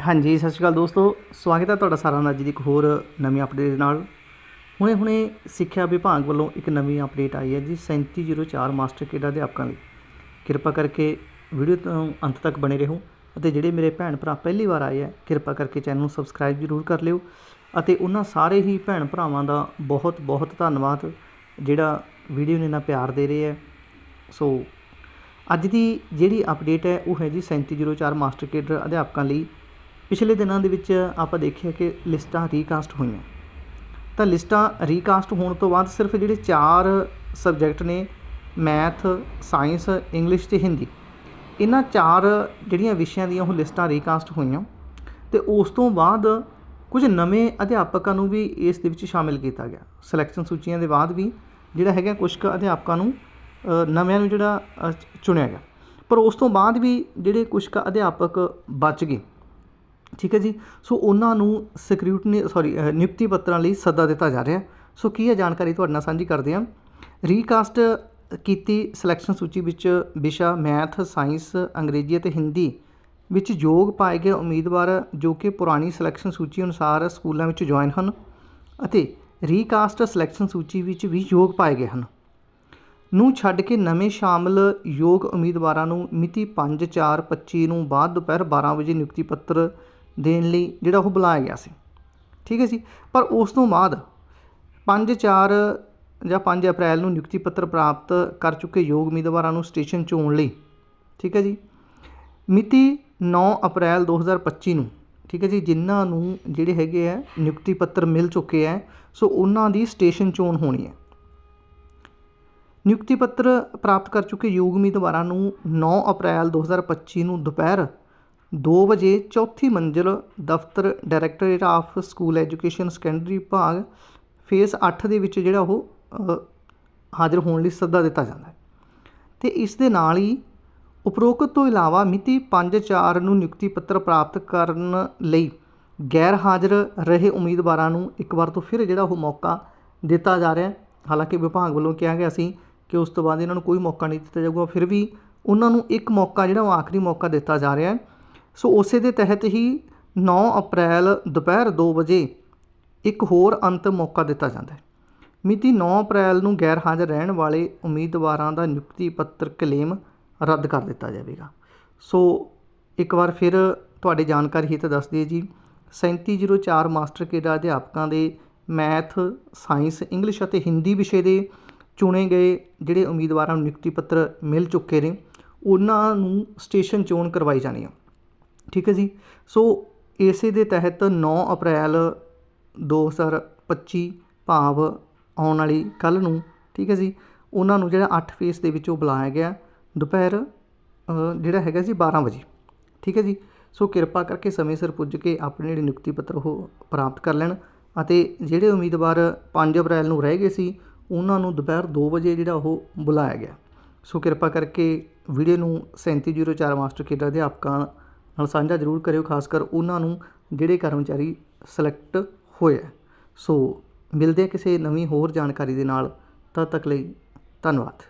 ਹਾਂਜੀ, ਸਤਿ ਸ਼੍ਰੀ ਅਕਾਲ ਦੋਸਤੋ। ਸਵਾਗਤ ਹੈ ਤੁਹਾਡਾ ਸਾਰਿਆਂ ਦਾ ਅੱਜ ਦੀ ਇੱਕ ਹੋਰ ਨਵੀਂ ਅਪਡੇਟ ਦੇ ਨਾਲ। ਹੁਣੇ ਹੁਣੇ ਸਿੱਖਿਆ ਵਿਭਾਗ ਵੱਲੋਂ ਇੱਕ ਨਵੀਂ ਅਪਡੇਟ ਆਈ ਹੈ ਜੀ 3704 ਮਾਸਟਰ ਕੇਡਰ ਅਧਿਆਪਕਾਂ ਲਈ। ਕਿਰਪਾ ਕਰਕੇ ਵੀਡੀਓ ਤੋਂ ਅੰਤ ਤੱਕ ਬਣੇ ਰਹੋ ਅਤੇ ਜਿਹੜੇ ਮੇਰੇ ਭੈਣ ਭਰਾ ਪਹਿਲੀ ਵਾਰ ਆਏ ਹੈ, ਕਿਰਪਾ ਕਰਕੇ ਚੈਨਲ ਨੂੰ ਸਬਸਕ੍ਰਾਈਬ ਜ਼ਰੂਰ ਕਰ ਲਿਓ ਅਤੇ ਉਹਨਾਂ ਸਾਰੇ ਹੀ ਭੈਣ ਭਰਾਵਾਂ ਦਾ ਬਹੁਤ ਬਹੁਤ ਧੰਨਵਾਦ, ਜਿਹੜਾ ਵੀਡੀਓ ਨੂੰ ਇੰਨਾ ਪਿਆਰ ਦੇ ਰਹੇ ਹੈ। ਸੋ, ਅੱਜ ਦੀ ਜਿਹੜੀ ਅਪਡੇਟ ਹੈ, ਉਹ ਹੈ ਜੀ 3704 ਮਾਸਟਰ ਕੇਡਰ ਅਧਿਆਪਕਾਂ ਲਈ ਪਿਛਲੇ ਦਿਨਾਂ ਦੇ ਵਿੱਚ ਆਪਾਂ ਦੇਖਿਆ ਕਿ ਲਿਸਟਾਂ ਰੀਕਾਸਟ ਹੋਈਆਂ। ਤਾਂ ਲਿਸਟਾਂ ਰੀਕਾਸਟ ਹੋਣ ਤੋਂ ਬਾਅਦ ਸਿਰਫ ਜਿਹੜੇ ਚਾਰ ਸਬਜੈਕਟ ਨੇ ਮੈਥ ਸਾਇੰਸ ਇੰਗਲਿਸ਼ ਤੇ ਹਿੰਦੀ ਇਹਨਾਂ ਚਾਰ ਜਿਹੜੀਆਂ ਵਿਸ਼ਿਆਂ ਦੀਆਂ ਉਹ ਲਿਸਟਾਂ ਰੀਕਾਸਟ ਹੋਈਆਂ ਤੇ ਉਸ ਤੋਂ ਬਾਅਦ ਕੁਝ ਨਵੇਂ ਅਧਿਆਪਕਾਂ ਨੂੰ ਵੀ ਇਸ ਦੇ ਵਿੱਚ ਸ਼ਾਮਿਲ ਕੀਤਾ ਗਿਆ। ਸਿਲੈਕਸ਼ਨ ਸੂਚੀਆਂ ਦੇ ਬਾਅਦ ਵੀ ਜਿਹੜਾ ਹੈਗਾ ਕੁਝ ਕੁ ਅਧਿਆਪਕਾਂ ਨੂੰ ਨਵਿਆਂ ਨੂੰ ਜਿਹੜਾ ਚੁਣਿਆ ਗਿਆ। ਪਰ ਉਸ ਤੋਂ ਬਾਅਦ ਵੀ ਜਿਹੜੇ ਕੁਝ ਕੁ ਅਧਿਆਪਕ ਬਚ ਗਏ। ਠੀਕ ਹੈ ਜੀ? ਸੋ ਉਹਨਾਂ ਨੂੰ ਸਕ੍ਰਿਊਟਨੀ ਸੌਰੀ ਨਿਯੁਕਤੀ ਪੱਤਰਾਂ ਲਈ ਸੱਦਾ ਦਿੱਤਾ ਜਾ ਰਿਹਾ। ਸੋ ਕੀ ਹੈ ਜਾਣਕਾਰੀ ਤੁਹਾਡੇ ਨਾਲ ਸਾਂਝੀ ਕਰਦੇ ਹਾਂ। ਰੀਕਾਸਟ ਕੀਤੀ ਸਿਲੈਕਸ਼ਨ ਸੂਚੀ ਵਿੱਚ ਵਿਸ਼ਾ ਮੈਥ ਸਾਇੰਸ ਅੰਗਰੇਜ਼ੀ ਅਤੇ ਹਿੰਦੀ ਵਿੱਚ ਯੋਗ ਪਾਏ ਗਏ ਉਮੀਦਵਾਰ ਜੋ ਕਿ ਪੁਰਾਣੀ ਸਿਲੈਕਸ਼ਨ ਸੂਚੀ ਅਨੁਸਾਰ ਸਕੂਲਾਂ ਵਿੱਚ ਜੁਆਇਨ ਹਨ ਅਤੇ ਰੀਕਾਸਟ ਸਿਲੈਕਸ਼ਨ ਸੂਚੀ ਵਿੱਚ ਵੀ ਯੋਗ ਪਾਏ ਗਏ ਹਨ। ਨੂੰ ਛੱਡ ਕੇ ਨਵੇਂ ਸ਼ਾਮਲ ਯੋਗ ਉਮੀਦਵਾਰਾਂ ਨੂੰ ਮਿਤੀ 5/4/25 ਨੂੰ ਬਾਅਦ ਦੁਪਹਿਰ 12 ਵਜੇ ਨਿਯੁਕਤੀ ਪੱਤਰ ਦੇਣ ਲਈ ਜਿਹੜਾ ਉਹ ਬੁਲਾਇਆ ਗਿਆ ਸੀ। ਠੀਕ ਹੈ ਜੀ? ਪਰ ਉਸ ਤੋਂ ਬਾਅਦ 5/4 ਜਾਂ 5 ਅਪ੍ਰੈਲ ਨੂੰ ਨਿਯੁਕਤੀ ਪੱਤਰ ਪ੍ਰਾਪਤ ਕਰ ਚੁੱਕੇ ਯੋਗ ਉਮੀਦਵਾਰਾਂ ਨੂੰ ਸਟੇਸ਼ਨ ਚੋਣ ਲਈ। ਠੀਕ ਹੈ ਜੀ? ਮਿਤੀ 9 ਅਪ੍ਰੈਲ 2025 ਨੂੰ, ਠੀਕ ਹੈ ਜੀ, ਜਿਨ੍ਹਾਂ ਨੂੰ ਜਿਹੜੇ ਹੈਗੇ ਆ ਨਿਯੁਕਤੀ ਪੱਤਰ ਮਿਲ ਚੁੱਕੇ ਆ, ਸੋ ਉਹਨਾਂ ਦੀ ਸਟੇਸ਼ਨ ਚੋਣ ਹੋਣੀ ਹੈ। ਨਿਯੁਕਤੀ ਪੱਤਰ ਪ੍ਰਾਪਤ ਕਰ ਚੁੱਕੇ ਯੋਗ ਉਮੀਦਵਾਰਾਂ ਨੂੰ 9 ਅਪ੍ਰੈਲ 2025 ਨੂੰ ਦੁਪਹਿਰ ਦੋ ਵਜੇ ਚੌਥੀ ਮੰਜ਼ਿਲ ਦਫ਼ਤਰ directorate of school education secondary ਵਿਭਾਗ ਫੇਸ 8 ਦੇ ਵਿੱਚ ਜਿਹੜਾ ਉਹ ਹਾਜ਼ਰ ਹੋਣ ਲਈ ਸੱਦਾ ਦਿੱਤਾ ਜਾਂਦਾ ਹੈ। ਤੇ ਇਸ ਦੇ ਨਾਲ ਹੀ ਉਪਰੋਕਤ ਤੋਂ ਇਲਾਵਾ ਮਿਤੀ 5/4 ਨੂੰ ਨਿਯੁਕਤੀ ਪੱਤਰ ਪ੍ਰਾਪਤ ਕਰਨ ਲਈ ਗੈਰ ਹਾਜ਼ਰ ਰਹੇ ਉਮੀਦਵਾਰਾਂ ਨੂੰ ਇੱਕ ਵਾਰ ਤੋਂ ਫਿਰ ਜਿਹੜਾ ਉਹ ਮੌਕਾ ਦਿੱਤਾ ਜਾ ਰਿਹਾ ਹੈ। ਹਾਲਾਂਕਿ ਵਿਭਾਗ ਵੱਲੋਂ ਕਿਹਾ ਗਿਆ ਸੀ ਕਿ ਉਸ ਤੋਂ ਬਾਅਦ ਇਹਨਾਂ ਨੂੰ ਕੋਈ ਮੌਕਾ ਨਹੀਂ ਦਿੱਤਾ ਜਾਊਗਾ, ਫਿਰ ਵੀ ਉਹਨਾਂ ਨੂੰ ਇੱਕ ਮੌਕਾ, ਜਿਹੜਾ ਉਹ ਆਖਰੀ ਮੌਕਾ ਦਿੱਤਾ ਜਾ ਰਿਹਾ ਹੈ। ਸੋ ਉਸੇ ਦੇ ਤਹਿਤ ਹੀ 9 ਅਪ੍ਰੈਲ ਦੁਪਹਿਰ 2 ਵਜੇ ਇੱਕ ਹੋਰ ਅੰਤ ਮੌਕਾ ਦਿੱਤਾ ਜਾਂਦਾ ਹੈ। ਮਿਤੀ 9 ਅਪ੍ਰੈਲ ਨੂੰ ਗੈਰ ਹਾਜ਼ਰ ਰਹਿਣ ਵਾਲੇ ਉਮੀਦਵਾਰਾਂ ਦਾ ਨਿਯੁਕਤੀ ਪੱਤਰ ਕਲੇਮ ਰੱਦ ਕਰ ਦਿੱਤਾ ਜਾਵੇਗਾ। ਸੋ ਇੱਕ ਵਾਰ ਫਿਰ ਤੁਹਾਡੇ ਜਾਣਕਾਰੀ ਹਿੱਤ ਦੱਸ ਦਈਏ ਜੀ। 3704 ਮਾਸਟਰ ਕੇਡਰ ਅਧਿਆਪਕਾਂ ਦੇ ਮੈਥ, ਸਾਇੰਸ, ਇੰਗਲਿਸ਼ ਅਤੇ ਹਿੰਦੀ ਵਿਸ਼ੇ ਦੇ ਚੁਣੇ ਗਏ ਜਿਹੜੇ ਉਮੀਦਵਾਰਾਂ ਨੂੰ ਨਿਯੁਕਤੀ ਪੱਤਰ ਮਿਲ ਚੁੱਕੇ ਨੇ, ਉਹਨਾਂ ਨੂੰ ਸਟੇਸ਼ਨ ਚੋਣ ਕਰਵਾਈ ਜਾਣੀ ਆ। ਠੀਕ ਹੈ ਜੀ? ਸੋ ਇਸੇ ਦੇ ਤਹਿਤ 9 ਅਪ੍ਰੈਲ 2025 ਭਾਵ ਆਉਣ ਵਾਲੀ ਕੱਲ ਨੂੰ, ਠੀਕ ਹੈ ਜੀ? ਉਹਨਾਂ ਨੂੰ ਜਿਹੜਾ 8 ਫੇਸ ਦੇ ਵਿੱਚੋਂ ਬੁਲਾਇਆ ਗਿਆ ਦੁਪਹਿਰ ਜਿਹੜਾ ਹੈਗਾ ਜੀ 12 ਵਜੇ, ਠੀਕ ਹੈ ਜੀ? ਸੋ ਕਿਰਪਾ ਕਰਕੇ ਸਮੇਂ ਸਿਰ ਪੁੱਜ ਕੇ ਆਪਣੇ ਜਿਹੜੇ ਨਿਯੁਕਤੀ ਪੱਤਰ ਉਹ ਪ੍ਰਾਪਤ ਕਰ ਲੈਣ ਅਤੇ ਜਿਹੜੇ ਉਮੀਦਵਾਰ 5 ਅਪ੍ਰੈਲ ਨੂੰ ਰਹਿ ਗਏ ਸੀ, ਉਹਨਾਂ ਨੂੰ ਦੁਪਹਿਰ 2 ਵਜੇ ਜਿਹੜਾ ਉਹ ਬੁਲਾਇਆ ਗਿਆ। ਸੋ ਕਿਰਪਾ ਕਰਕੇ ਵੀਡੀਓ ਨੂੰ 3704 ਮਾਸਟਰ ਕੇਡਰ ਅਧਿਆਪਕਾਂ ਨਾਲ ਸਾਂਝਾ ਜ਼ਰੂਰ ਕਰਿਓ, ਖਾਸ ਕਰ ਉਹਨਾਂ ਨੂੰ ਜਿਹੜੇ ਕਰਮਚਾਰੀ ਸਿਲੈਕਟ ਹੋਏ ਸੋ ਮਿਲਦੇ ਹਾਂ ਕਿਸੇ ਨਵੀਂ ਹੋਰ ਜਾਣਕਾਰੀ ਦੇ ਨਾਲ, ਤਦ ਤੱਕ ਲਈ ਧੰਨਵਾਦ।